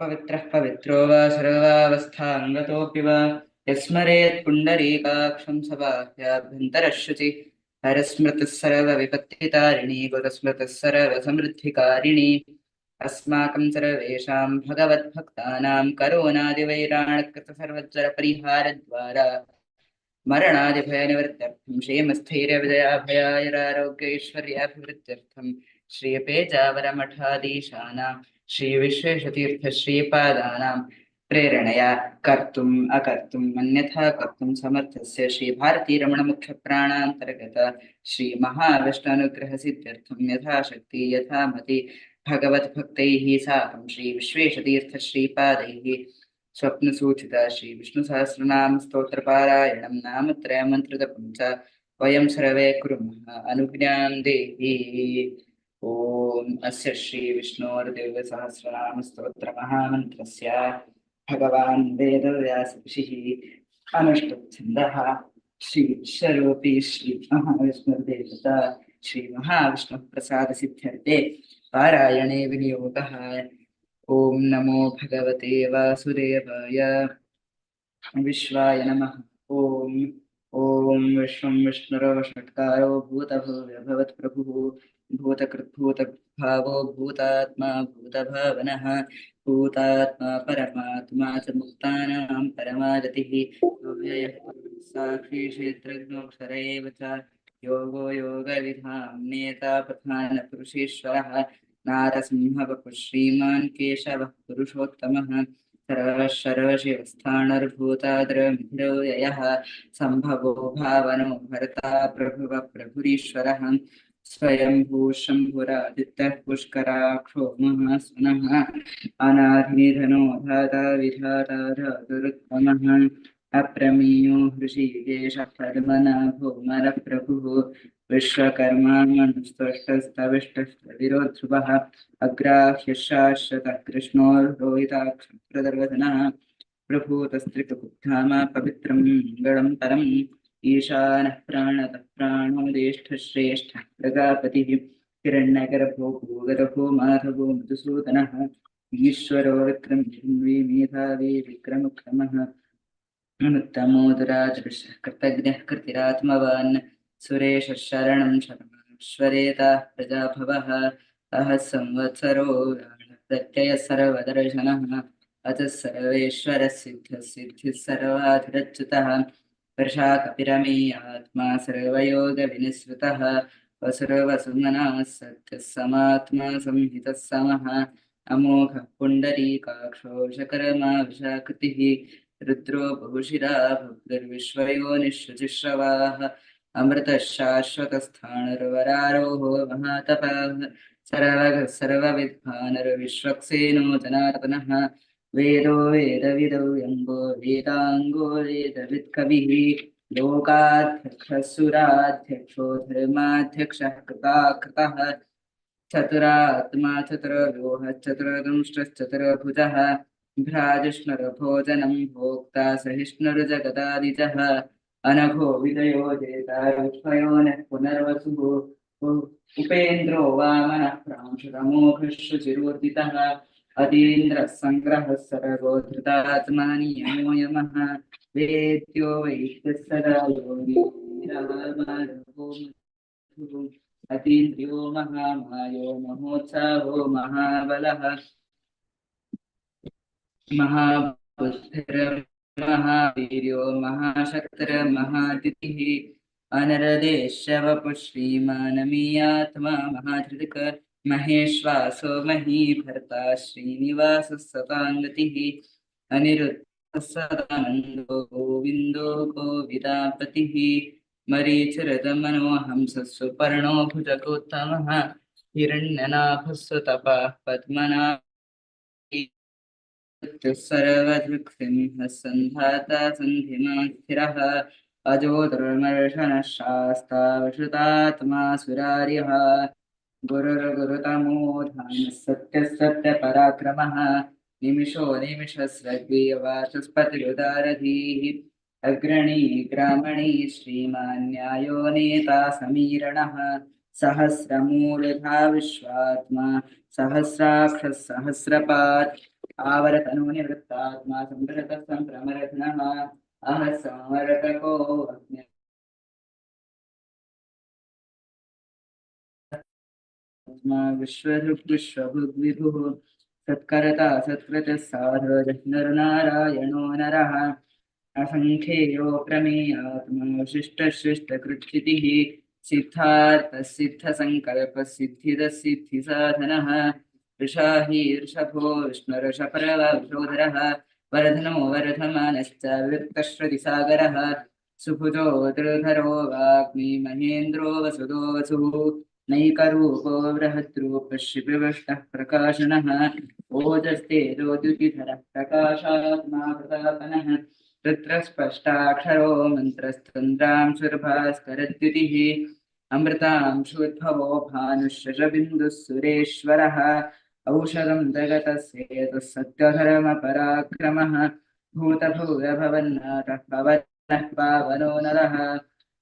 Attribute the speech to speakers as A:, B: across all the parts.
A: अपवित्रः पवित्रो वा सर्वावस्थाङ्गतोऽपि वा यस्मरेत् पुण्डरीकाक्षं सबाह्याभ्यन्तरः शुचि हरस्मृतिः सर्वविपत्तितारिणी गुरुस्मृतिः सर्वसमृद्धिकारिणी अस्माकं सर्वेषां भगवद्भक्तानां करोनादिवैराणकृतसर्वज्वरपरिहारद्वारा मरणादिभयनिवृत्त्यर्थं क्षेमस्थैर्यविजयाभयायुरारोग्यैश्वर्याभिवृद्ध्यर्थं श्रीपेजावरमठाधीशानां श्रीविश्वेशतीर्थश्रीपादानां प्रेरणया कर्तुम् अकर्तुम्, अन्यथा कर्तुं समर्थस्य श्रीभारतीरमणमुख्यप्राणान्तर्गत श्रीमहाविष्णानुग्रहसिद्ध्यर्थं यथाशक्ति, यथामति भगवद्भक्तैः साकं श्रीविश्वेशतीर्थश्रीपादैः स्वप्नसूचिता श्रीविष्णुसहस्रनाम स्तोत्रपारायणं नामत्रयमन्त्रजपं च वयं सर्वे कुर्मः अनुज्ञां देहि। ॐ अस्य श्रीविष्णोर्दिव्यसहस्रनाम स्तोत्रमहामन्त्रस्य भगवान् वेदव्यासऋषिः अनुष्टुप्छन्दः श्रीविश्वरूपी श्रीमहाविष्णुर्देवता श्रीमहाविष्णुप्रसादसिद्ध्यर्थे पारायणे विनियोगः ॐ नमो भगवते वासुदेवाय विश्वाय नमः ॐ ॐ विश्वं विष्णुरवषट्कारो भूतभव्यभवत्प्रभुः भूतकृद्भूतभावो भूतात्मा भूतभावनः भूतात्मा परमात्मा च मुक्तानां परमागतिः साक्षी क्षेत्रज्ञोऽक्षर एव च योगो प्रधानपुरुषेश्वरः केशवः पुरुषोत्तमः सम्भवो भावनो भर्ता प्रभुव प्रभुरीश्वरः स्वयंभू शम्भुरादित्यः पुष्कराक्षो महास्वनः अनाधिनिधनो धाता विधाता धातुरुत्तमः। अप्रमेयो हृषीकेशः पद्मनाभो मरप्रभुः विश्वकर्मा मनुस्तुष्टस्तविष्टस्तविरोध्रुवः अग्राह्यः शाश्वतः कृष्णोर्रोहिताक्षप्रदर्वदनः प्रभूतस्त्रिकबुद्धामा पवित्रं मङ्गलं परम्। ईशानः प्राणतः प्राणो ज्येष्ठश्रेष्ठः प्रजापतिः हिरण्यगर्भो भूगर्भो माधवो मधुसूदनः ईश्वरो विक्रमी मेधावी विक्रमक्रमः अनुत्तमो दुरादृशः कृतज्ञः कृतिरात्मवान् सुरेशः शरणं शरणश्वरेताः प्रजाभवः अहः संवत्सरो प्रत्ययः सर्वदर्शनः अतः सर्वेश्वरः सिद्धः सर्वाधिरच्युतः वर्षाकपिरमेयात्मा सर्वयोगविनिसृतः वसुरवसुमनः सत्यः समात्मा संहितः समः अमोघः पुण्डरीकाक्षो शकरमा विशाकृतिः रुद्रो बहुशिरा भुग्निर्विश्वयोनिःशुचिश्रवाः अमृतः शाश्वतस्थाणुर्वरारोहो सर्वगः, सर्वविद्वानर्विश्वक्सेनो जनार्दनः वेदो वेदविदौ यङ्गो वेदाङ्गो वेदवित्कविः लोकाध्यक्षः धर्माध्यक्षः कृताकृतः चतुरात्मा चतुर्व्यूहः चतुर्दंष्टश्चतुर्भुजः भ्राजिष्णुरभोजनं भोक्ता सहिष्णुर्जगदादिजः अनघो विजयो जेता विश्वयोनिः पुनर्वसुः उपेन्द्रो वामनः प्रांशुरमोघशुचिरोदितः अतीन्द्रः संग्रह सरगो धृतात्मानि यमो यमः वेद्यो वैद्यः सदा अतीन्द्रियो महामायो महोत्साहो महाबलः। महाबुद्धिर्महावीर्यो महाशक्तिर्महातिथिः। अनरदेशवपु श्रीमानमीयात्मा महाधृतिक। महेश्वासो महीभर्ता श्रीनिवासः सताङ्गतिः अनिरुद्धः सदानन्दो गोविन्दो गोविदापतिः मरीचिरदमनोहंसः सुपर्णो भुजगोत्तमः हिरण्यनाभः सुतपः पद्मनाभ सर्वदृक्सिंहः सन्धाता सन्धिमान् स्थिरः अजो दुर्मर्शनः शास्ता विश्रुतात्मा सुरार्यः गुरुर्गुरुतमो धानः सत्यः सत्यपराक्रमः निमिषो निमिषस्रग्वीयवाचस्पतिरुदारधीः। अग्रणी ग्रामणी श्रीमान् न्यायो नेता समीरणः। सहस्रमूलधा विश्वात्मा सहस्राक्षः सहस्रपात् आवरतनो निवृत्तात्मा सम्प्रतः सम्प्रमरथनः अहः संवरतको अग्नि आत्मा विश्वधृग्विश्वभुग्विभुः सत्कर्ता सत्कृतः साधुः नरनारायणो नरः। असङ्ख्येयो प्रमेयात्मा विशिष्टशिष्टकृच्छितिः सिद्धार्थः सिद्धसङ्कल्पः सिद्धिदः सिद्धिसाधनः ऋषाहि ऋषभो विष्णुऋषपरवधोधरः वरधनो वरधमानश्च वित्तश्रुतिसागरः सुभुजो दृधरो वाग्मी महेन्द्रो वसुदो वसुः नैकरूपो बृहद्रूपः शिपिविष्टः प्रकाशनः ओजस्तेजोद्युतिधरः प्रकाशात्मा तत्र स्पष्टाक्षरो मन्त्रस्तन्द्रांशुर्भास्करद्युतिः अमृतांशुद्भवो भानुशशबिन्दुः सुरेश्वरः औषधं सत्यधर्मपराक्रमः भूतभूयभवन्नाथः पवनः पावनो नरः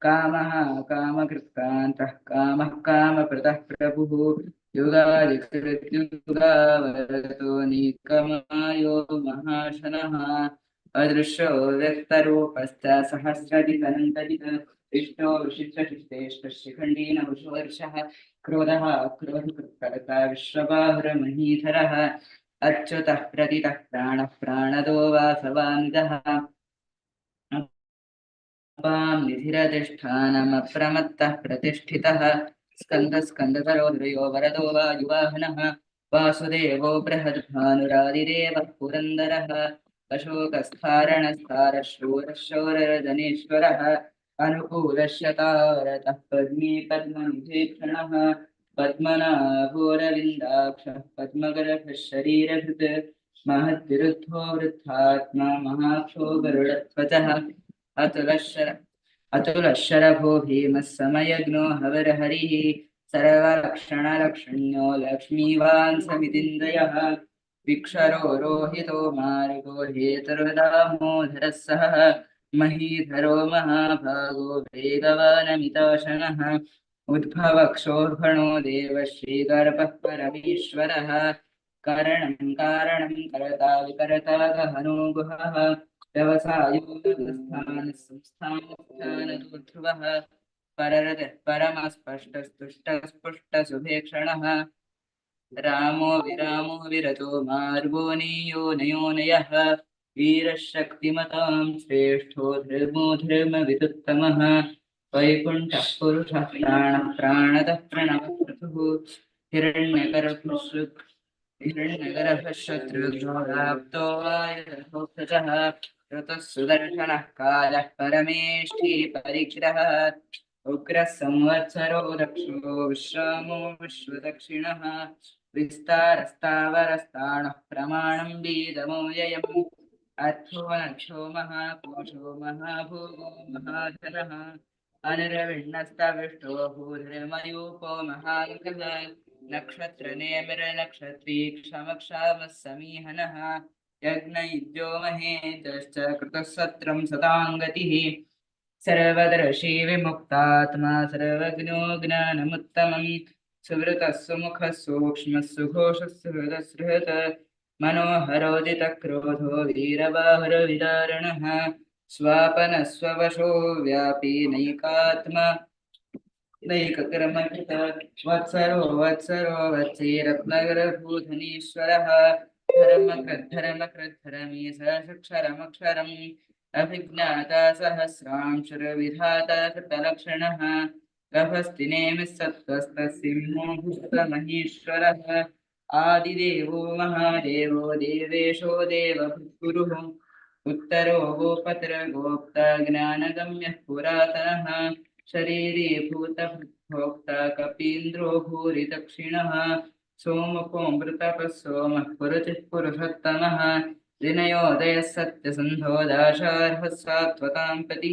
A: कामः कामकृत्कान्तः कामः कामप्रतः प्रभुः। युगादिकृत्युगावरतो निकमायो महाशनः। अदृश्यो व्यक्तरूपश्च सहस्रजितनन्तजित इष्टो विशिष्टशिष्टेष्टशिखण्डीन वृषवर्षः क्रोधः क्रोधकृत्कर्ता विश्वबाहुरमहीधरः। अच्युतः प्रतितः प्राणः प्राणदो वासवानिदः निधिरधिष्ठानमप्रमत्तः प्रतिष्ठितः। स्कन्दस्कन्दधरो ध्रुयो वरदो वायुवाहनः। वासुदेवो बृहद्भानुरादिदेवः पुरन्दरः। अशोकस्थारणस्थारशूरशौरजनेश्वरः अनुकूलस्य तारतः पद्मी पद्मनिधीक्षणः। पद्मनाभोरविन्दाक्षः पद्मगर्भः महद्विरुद्धो वृद्धात्मा महाक्षो गरुडध्वजः। अतुलशर अतुलशरभो भीमः समयज्ञो हवरहरिः सर्वलक्षणलक्षण्यो लक्ष्मीवान् विक्षरो रोहितो मार्गो हेतुर्दामोदरः सह। महीधरो महाभागो वेगवानमिताशनः। उद्भवक्षोभणो देव श्रीगर्भः परमेश्वरः। कारणं कारणं करता विकरता गहनो गुहः। व्यवसायोगस्थानसंस्थानस्थानदुर्ध्रुवः पररदः परमस्पष्टस्तुष्टस्पुष्टसुभेक्षणः रामो विरामो विरतो मार्गो नीयोनयोनयः वीरशक्तिमतां श्रेष्ठो धर्मो धर्मविदुत्तमः। वैकुण्ठः पुरुषः प्राणः प्राणदः प्रणवप्रभुः हिरण्यगर्भश्रुत् हिरण्यगर्भः शत्रुघ्नोराप्तो वायुरथोक्षजः ऋतुः सुदर्शनः कालः परमेष्ठी परिग्रहः उग्रः संवत्सरो दक्षो विश्रामो विश्वदक्षिणः विस्तारस्तावरस्ताणः प्रमाणं बीजमोययम् अर्थो नक्षो महाकोशो महाभोगो महाधनः अनिर्विण्णस्तविष्टो भूधर्मयूपो महाङ्कः नक्षत्रनेमिरनक्षत्री क्षमक्षामः समीहनः यज्ञयुज्यो तश्च कृतः सत्रं सताङ्गतिः सर्वदर्शी विमुक्तात्मा सर्वज्ञो ज्ञानमुत्तमम्। सुवृतः सुमुखः सूक्ष्मः सुघोषः मनोहरोदितक्रोधो वीरबाहुरविदारणः। स्वापनस्ववशो व्यापी नैकात्मा। नैककर्मकृत वत्सरो वत्सरो वत्से रत्नगरभूधनीश्वरः धर्मकृद्धर्मकृद्धरमे सहस्रक्षरमक्षरम् अभिज्ञाता सहस्रांशुरविधाता कृतलक्षणः। गभस्तिनेमिः सत्त्वस्तसिंहो आदिदेवो महादेवो देवेशो देवभृत्कुरुः उत्तरो गोपतिर्गोप्ता ज्ञानगम्यः पुरातनः। शरीरे भूतभोक्ता कपीन्द्रो సోమకో అమృతప సోమ పురతి పురుషోత్తమ వినయోదయ సత్యసంధో దాశార్హ సాత్వతాం పతి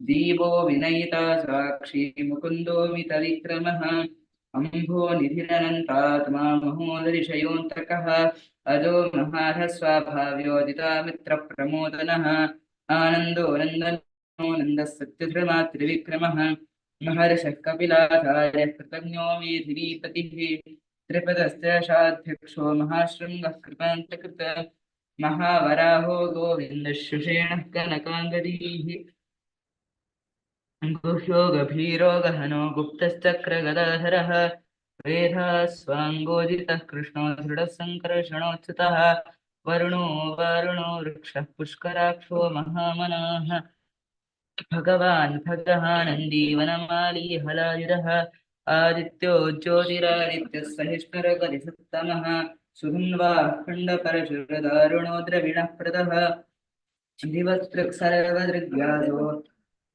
A: దీవో వినయిత సాక్షి ముకుందో మితలిక్రమ అంభో నిధిరనంతాత్మా మహోదరిషయోంతక అదో మహారస్వాభావ్యోదితా మిత్ర ప్రమోదన ఆనందో నందనో నంద సత్యధర్మా త్రివిక్రమ మహర్ష కపిలాచార్య కృతజ్ఞో మే ధిరీపతి त्रिपदस्तेषाध्यक्षो महाशृङ्गः कृतान्तकृत महावराहो गोविन्दशुषेणः कनकाङ्गदीः। गुह्यो गभीरो गहनो गुप्तश्चक्रगदाधरः वेधास्वाङ्गोदितः कृष्णो दृढः सङ्कर्षणोच्युतः वरुणो वारुणो वृक्षः पुष्कराक्षो महामनाः। भगवान् भगः नन्दीवनमाली हलायुधः आदित्यो ज्योतिरादित्य सहिष्णुरगतिसत्तमः सुधन्वा खण्डपरशुरदारुणो द्रविणः प्रदः। दिवस्तृक्सर्वदृग्व्यासो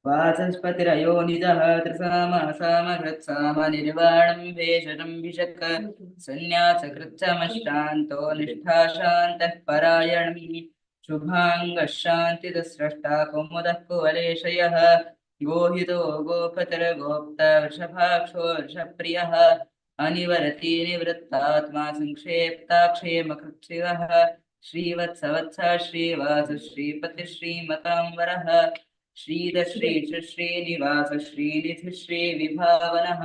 A: वाचस्पतिरयो निजः। त्रिसाम सामहृत्साम निर्वाणं भेषजं भिषक् सन्न्यासकृच्छमष्टान्तो निष्ठा शान्तः परायणम्। शुभाङ्गः शान्तिदस्रष्टा कुमुदः कुवलेशयः। गोहितो गोपति गोप्तवृषभाक्षोषप्रियः अनिवरति निवृत्तात्मा संक्षेप्ताक्षेमकृ श्रीवत्सवत्स्रीवास श्रीपतिश्रीमताम्बरः श्रीलश्रीश्रीनिवास श्रीनिधि श्रीविभावनः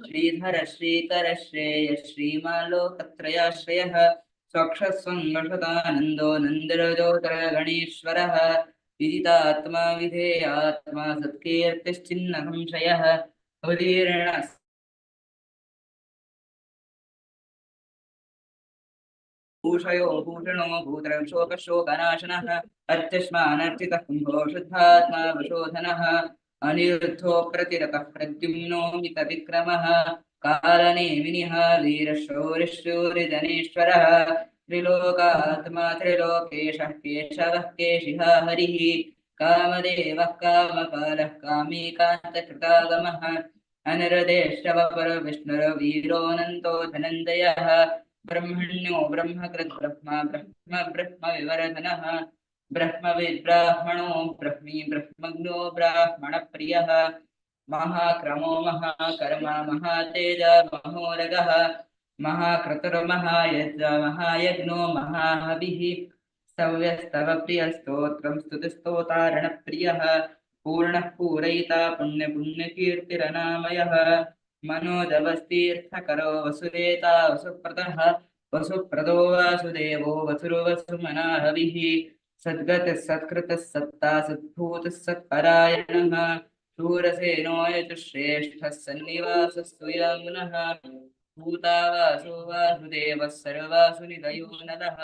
A: श्रीधर श्रीधर श्रेयः श्रीमालोकत्रयाश्रयः स्वक्षस्वङ्गठनन्दो नन्दोतरगणेश्वरः विदितात्मा विधेयात्मा सत्कीर्तिश्चिन्नसंशयः उदीर्ण भूषयो भूषणो भूतरं शोकशोकनाशनः अर्त्यश्मानर्चितः कुम्भो शुद्धात्मा वशोधनः अनिरुद्धो प्रतिरतः प्रद्युम्नो मितविक्रमः कालनेमिनिः त्रिलोकात्मा त्रिलोकेशः केशवः केशिः हरिः कामदेवः कामपालः कामीकान्तकृतागमः। अनिरदेष्टवपरविष्णुरवीरोऽनन्तो धनञ्जयः ब्रह्मण्यो ब्रह्मकृत् ब्रह्म ब्रह्म ब्रह्म विवरधनः ब्रह्मविद्ब्राह्मणो ब्रह्मी ब्रह्मज्ञो ब्राह्मणप्रियः। महाक्रमो महाकर्मा महातेज महोरगः महाक्रतुर्महायज्ञ महायज्ञो महाहविः। स्तव्यस्तव प्रियस्तोत्रं स्तुतिस्तोतारणप्रियः, पूर्णः पूरयिता पुण्यपुण्यकीर्तिरनामयः। मनोदवस्तीर्थकरो वसुदेता वसुप्रदः, वसुप्रदो वासुदेवो वसुर्वसुमनाहविः। सद्गतिः सत्कृतः सत्ता सद्भूतः सत्परायणः शूरसेनो यजुश्रेष्ठः सन्निवासस्तु यामुनः भूतावासो वासुदेवः सर्वासुनिदयो नलः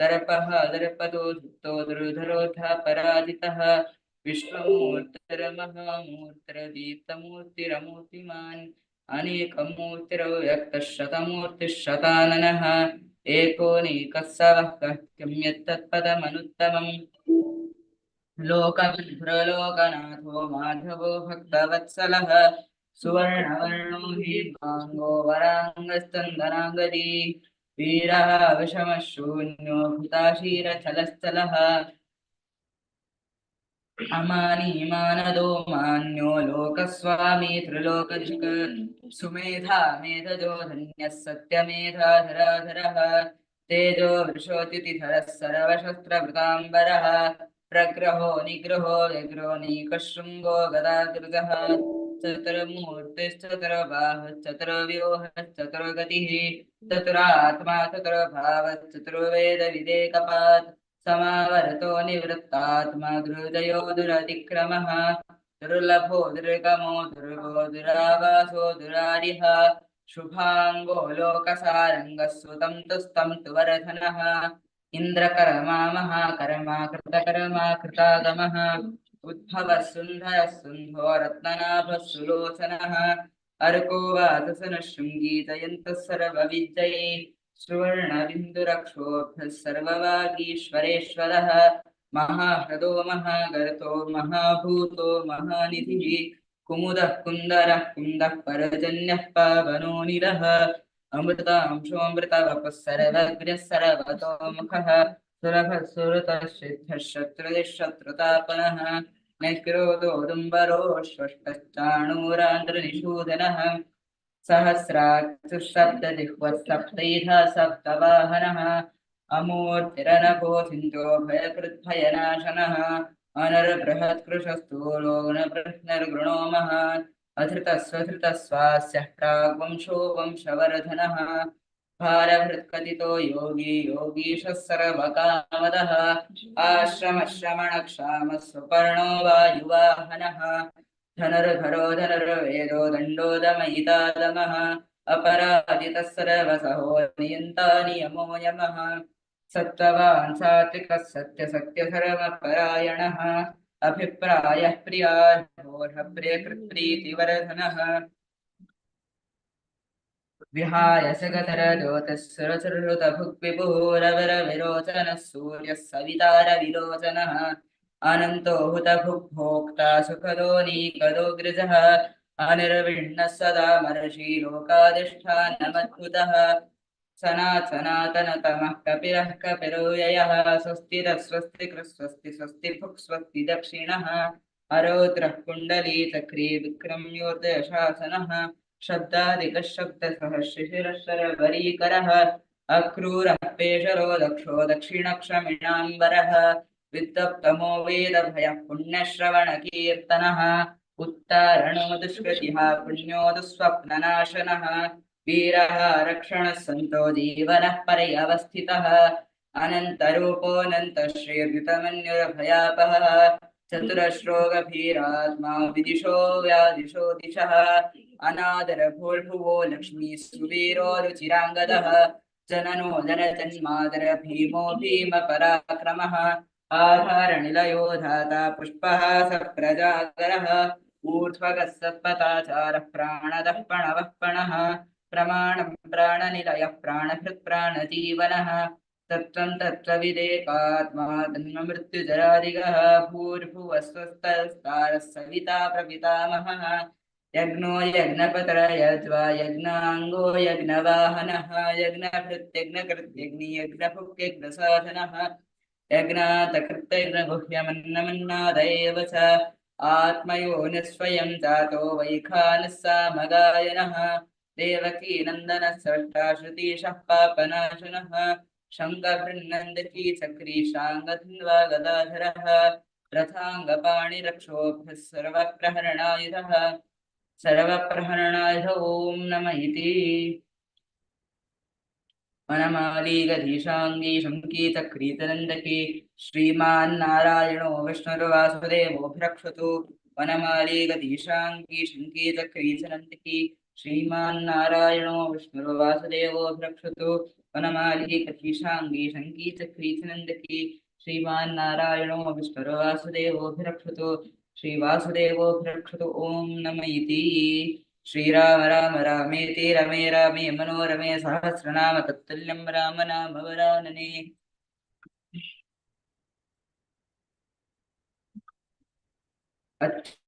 A: दर्पः दर्पदो धुप्तो दुर्धरोधा पराजितः। विश्वमूर्तिर्महामूर्तिरदीप्तमूर्तिरमूर्तिमान् अनेकमूर्तिरव्यक्तः शतमूर्तिः शताननः एकोनीकः किं यत्तत्पदमनुत्तमम् लोकविभ्रलोकनाथो माधवो भक्तवत्सलः। सुवर्णवर्णो हि भाङ्गो वीरः विषमः शून्यो भूताशीरचलश्चलः अमानी मान्यो लोकस्वामी त्रिलोकधिक सुमेधा मेधजो धन्यः सत्यमेधाधराधरः। तेजो वृषोतिथिधरः सर्वशस्त्रभृताम्बरः प्रग्रहो निग्रहो व्यग्रो नीकशृङ्गो गदाकृतः चतुर्मूर्तिश्चतुर्बाहुश्चतुर्व्यूहश्चतुर्गतिः चतुरात्मा चतुर्भावश्चतुर्वेदविदेकपात् समावरतो निवृत्तात्मा दुर्जयो दुरतिक्रमः दुर्लभो दुर्गमो दुर्गो दुरावासो दुरारिः शुभाङ्गो लोकसारङ्गः सुतं तुस्तं तु वर्धनः इन्द्रकर्मा महाकर्मा कृतकर्मा कृतागमः। उद्भवः सुन्धरः सुन्धो रत्ननाभः सुलोचनः अर्को वातसनः शृङ्गीतयन्तः सर्वविजये सुवर्णबिन्दुरक्षोभ्यः सर्ववागीश्वरेश्वरः महाह्रदो महागर्तो महाभूतो महानिधिः कुमुदः कुन्दरः कुन्दः परजन्यः पावनो निरः अमृतांशोऽमृतवपः सर्वज्ञः सर्वतोमुखः सुरभसुरतसिद्धः शत्रुदिशत्रुतापनः निष्क्रोदोदुम्बरोष्वष्टश्चाणूरान्द्रनिषूदनः सप्तवाहनः अमूर्तिरनभो सिन्धो भयकृद्भयनाशनः अनर्बृहत्कृशस्तूलोनबृह्नर्गृणो महत् अधृतस्वधृतस्वास्यः प्राग्वंशो वंशवर्धनः भारभृत्कथितो योगी योगीशः सर्वकामदः आश्रमश्रमणक्षामः सुपर्णो वा धनुर्धरो धनुर्वेदो दण्डो अपराजितः सर्वसहो नियन्ता नियमो यमः। सत्त्ववान् सात्विकः सत्यसत्यधर्मपरायणः अभिप्रायः प्रियार्होर्हप्रियकृत्प्रीतिवर्धनः विहाय सगतरज्योतिस्सुरसुहृतभुग्विभुरवरविरोचनः सूर्यः सवितारविलोचनः अनन्तो हुतभुग्भोक्ता सुखदो नीकदो गृजः। अनिर्विण्णः सदा महर्षि लोकाधिष्ठानमद्भुतः। सनातनतमः कपिरः कपिरो ययः स्वस्तिरः स्वस्ति स्वस्ति स्वस्ति भुक् स्वस्ति दक्षिणः अरोद्रः कुण्डली चक्री विक्रम्योर्दयशासनः शब्दादिकशब्दसहशिशिरस्वरवरीकरः अक्रूरपेशरो दक्षो दक्षिणक्षमिणाम्बरः, वित्तप्तमो वेदभयः पुण्यश्रवणकीर्तनः उत्तारणो दुष्कृतिः पुण्यो दुःस्वप्ननाशनः वीरः रक्षणः सन्तो जीवनः परे अवस्थितः अनन्तरूपोऽनन्तश्रीर्युतमन्युरभयापः चतुरश्रो गभीरात्मा विदिशो व्यादिशो दिशः। अनादरभूर्भुवो लक्ष्मी सुवीरो रुचिराङ्गदः जननो जनजन्मादर भीमो भीमपराक्रमः आधारनिलयो धाता पुष्पः स प्रजागरः ऊर्ध्वगः सत्पथाचारः प्राणदः प्रणवः पणः प्रमाणं प्राणनिलयः प्राणभृत् प्राणजीवनः तत्त्वं तत्त्वविदेकात्मा तन्ममृत्युजरादिगः भूर्भुवः स्वस्तस्तारः सविता प्रपितामहः यज्ञो यज्ञपतरय यज्ञांगो यज्ञवाहन यज्ञवाहनः यज्ञभृत्यज्ञकृत्यज्ञयज्ञभुक्यज्ञसाधनः यज्ञातकृत्यज्ञगुह्यमन्नमन्नादैव च आत्मयो स्वयं जातो वैखानः सा मगायनः। देवकीनन्दनः सृष्टाश्रुतीशः पापनाशनः। शङ्कभिन्नन्दकी चक्रीशाङ्गधन्वा गदाधरः। रथाङ्गपाणिरक्षोभ्यः सर्वप्रहरणायुधः। सर्वप्रहरणायुध ॐ नम इति। वनमालीगधीशाङ्गी शङ्कीचक्रीतनन्दकी श्रीमान्नारायणो विष्णुर्वासुदेवोऽभिरक्षतु। वनमालीगधीशाङ्गी शङ्कीचक्रीतनन्दकी श्रीमान्नारायणो विष्णुर्वासुदेवोऽभिरक्षतु। वनमालीगधीशाङ्गी शङ्कीचक्रीतनन्दकी श्रीमान्नारायणो श्रीवासुदेवोऽभिरक्षतु ॐ नम इति। श्रीराम राम रामेति रमे रामे मनोरमे सहस्रनाम तत्तुल्यं राम नाम वरानने। गोविन्दाय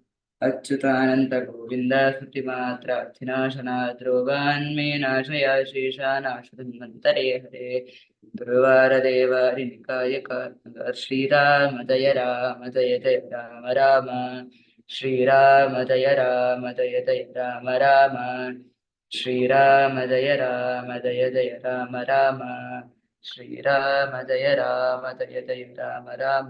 A: अच्युतानन्त गोविन्द श्रुतिमात्रार्थिनाशनाद्रोगान्मे नाशया शेषानाशधन्वन्तरे हरे। दुर्वारदेवारिनिकाय श्रीराम जय राम जय जय राम राम श्रीराम जय राम जय जय राम राम श्रीराम जय राम जय जय राम राम श्रीराम जय राम जय जय राम राम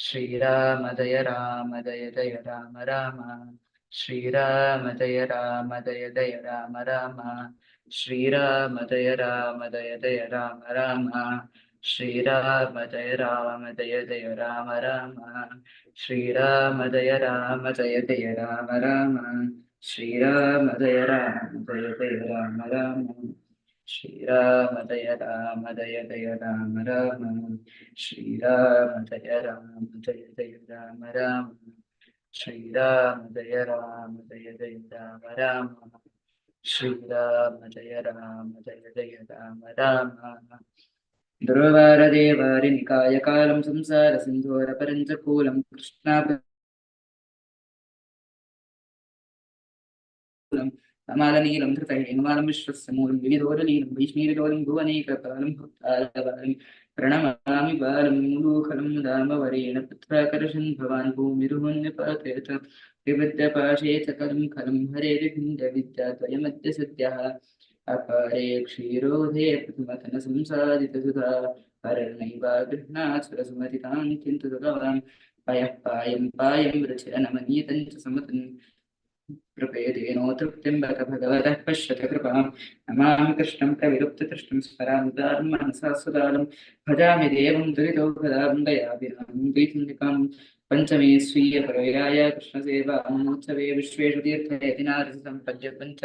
A: ஸ்ரீராம ஜய ராம ஜய ஜய ராம ராம ஸ்ரீராம ஜய ராம ஜய ஜய ராம ராம ஸ்ரீராம ஜய ராம ஜய ஜய ராம ராம ஸ்ரீராம ஜய ராம ஜய ஜய ராம ராம ஸ்ரீராம ஜய ராம ஜய ஜய ராம ராம ஸ்ரீராம ஜய ராம ஜய ஜய ராம ராம श्रीराम जय राम जय जय राम राम श्रीराम जय राम जय जय राम राम श्रीराम जय राम जय जय राम राम श्रीराम जय राम जय जय राम राम ध्रुववारदेवारिनिकाय कालं संसारसिन्धोरपरञ्चकूलं कृष्णाप കമാലനീലം ധൃതഹേമാലം വിശ്വസമൂലം വിവിധോരനീലം വൈഷ്ണീരോലം ഭുവനീകൃതാലം ഭക്താലം പ്രണമാമി ബാലം മൂലൂഖലം ദാമവരേണ പുത്രാകർഷൻ ഭവാൻ ഭൂമിരുമന്യ പതേത വിവിദ്ധപാശേതകലം ഖലം ഹരേരിഭിന്ദ വിദ്യാദ്വയമദ്യ സദ്യഃ അപാരേ ക്ഷീരോധേ പ്രഥമതന സംസാദിതസുധാ ഹരണൈവാഗൃഹ്ണാസുരസുമതിതാം ചിന്തുതവാൻ പയഃ പായം പായം വൃചനമനീതം ച സമതൻ कृपेदेनो तृप्तिं बत भगवतः पश्यत कृपां नमामि कृष्णं प्रविलुप्तकृष्णं स्मरामि मनसा सुदालं भजामि देवं दुरितोपदां दयाभिरां द्वितुलिकां पञ्चमे स्वीयपरयाय कृष्णसेवामोत्सवे विश्वेषु तीर्थयति नारसम्पद्य पञ्च